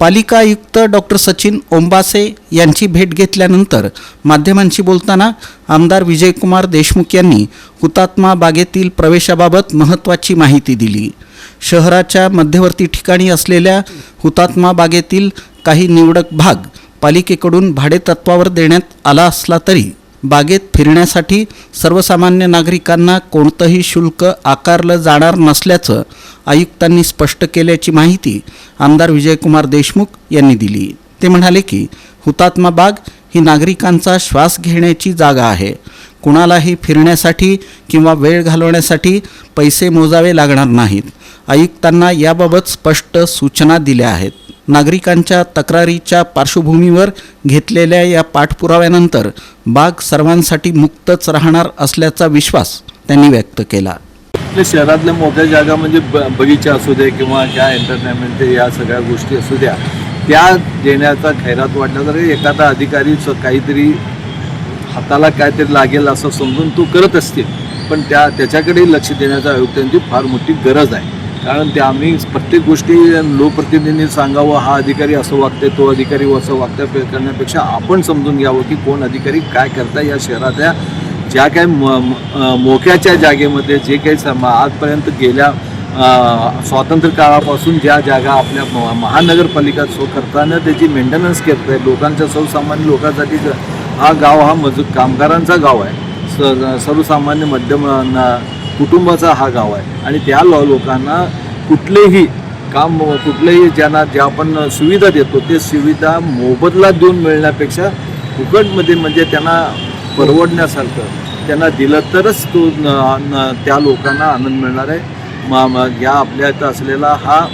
पालिका आयुक्त डॉक्टर सचिन ओंबासे यांची भेट घेतल्यानंतर माध्यमांशी बोलताना आमदार विजयकुमार देशमुख यांनी हुतात्मा बागेतील प्रवेशाबाबत महत्त्वाची माहिती दिली. शहराच्या मध्यवर्ती ठिकाणी असलेल्या हुतात्मा बागेतील काही निवडक भाग पालिकेकडून भाडेतत्वावर देण्यात आला असला तरी बागेत फिरण्यासाठी सर्वसामान्य नागरिकांना कोणतंही शुल्क आकारलं जाणार नसल्याचं आयुक्तांनी स्पष्ट केल्याची माहिती आमदार विजयकुमार देशमुख यांनी दिली. ते म्हणाले की हुतात्मा बाग ही नागरिकांचा श्वास घेण्याची जागा आहे. कुणालाही फिरण्यासाठी किंवा वेळ घालवण्यासाठी पैसे मोजावे लागणार नाहीत. आयुक्तांना याबाबत स्पष्ट सूचना दिल्या आहेत. नागरिकांच्या तक्रारीच्या पार्श्वभूमीवर घेतलेल्या या पाठपुराव्यानंतर बाग सर्वांसाठी मुक्तच राहणार असल्याचा विश्वास त्यांनी व्यक्त केला. आपल्या शहरातल्या मोठ्या जागा म्हणजे ब बगीचा असू दे किंवा ज्या एंटरटेनमेंट या सगळ्या गोष्टी असू द्या त्या देण्याचा खैरात वाटला तर एखादा अधिकारी काहीतरी हाताला काहीतरी लागेल असं समजून तो करत असतील. पण त्या त्याच्याकडे लक्ष देण्याचा आयुक्तांची फार मोठी गरज आहे. कारण ते आम्ही प्रत्येक गोष्टी लोकप्रतिनिधींनी सांगावं हा अधिकारी असं वागते तो अधिकारी असं वागत्या करण्यापेक्षा आपण समजून घ्यावं की कोण अधिकारी काय करता या शहरातल्या ज्या काही म मोक्याच्या जागेमध्ये जे काही सम आजपर्यंत गेल्या स्वातंत्र्य काळापासून ज्या जागा आपल्या महानगरपालिका सो करताना त्याची मेंटेनन्स करत आहे लोकांच्या सर्वसामान्य लोकांसाठी ज- हा गाव हा मजूर कामगारांचा गाव आहे. स सर्वसामान्य मध्यम कुटुंबाचा हा गाव आहे. आणि त्या लो लोकांना कुठलेही काम कुठलेही ज्यांना ज्या आपण सुविधा देतो ते सुविधा मोबदला देऊन मिळण्यापेक्षा फुकटमध्ये म्हणजे त्यांना परवडण्यासारखं. त्यांना दिलं तरच तो न- न- त्या लोकांना आनंद मिळणार आहे. मग या आपल्या इथं असलेला हा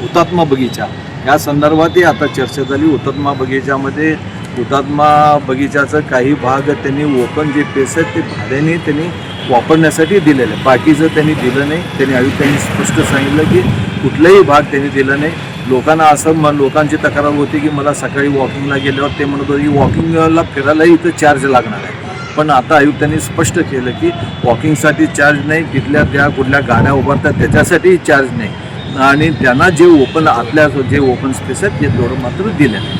हुतात्मा बगीचा. या संदर्भातही आता चर्चा झाली. हुतात्मा बगीच्यामध्ये हुतात्मा बगीचाचा काही भाग त्यांनी ओपन जे पेस आहेत ते भाड्याने त्यांनी वापरण्यासाठी दिलेलं आहे बाकीचं त्यांनी दिलं नाही. त्यांनी आयुक्तांनी स्पष्ट सांगितलं की कुठलाही भाग त्यांनी दिला नाही. लोकांना असं म लोकांची तक्रार होती की मला सकाळी वॉकिंगला गेल्यावर ते म्हणत होते की वॉकिंगला फिरायलाही इथं चार्ज लागणार आहे. पण आता आयुक्तांनी स्पष्ट केलं की वॉकिंगसाठी चार्ज नाही तिथल्या त्या कुठल्या गाड्या उभारतात त्याच्यासाठीही चार्ज नाही. आणि त्यांना जे ओपन आतल्या जे ओपन स्पेस आहेत ते तेवढं मात्र दिलं. नाही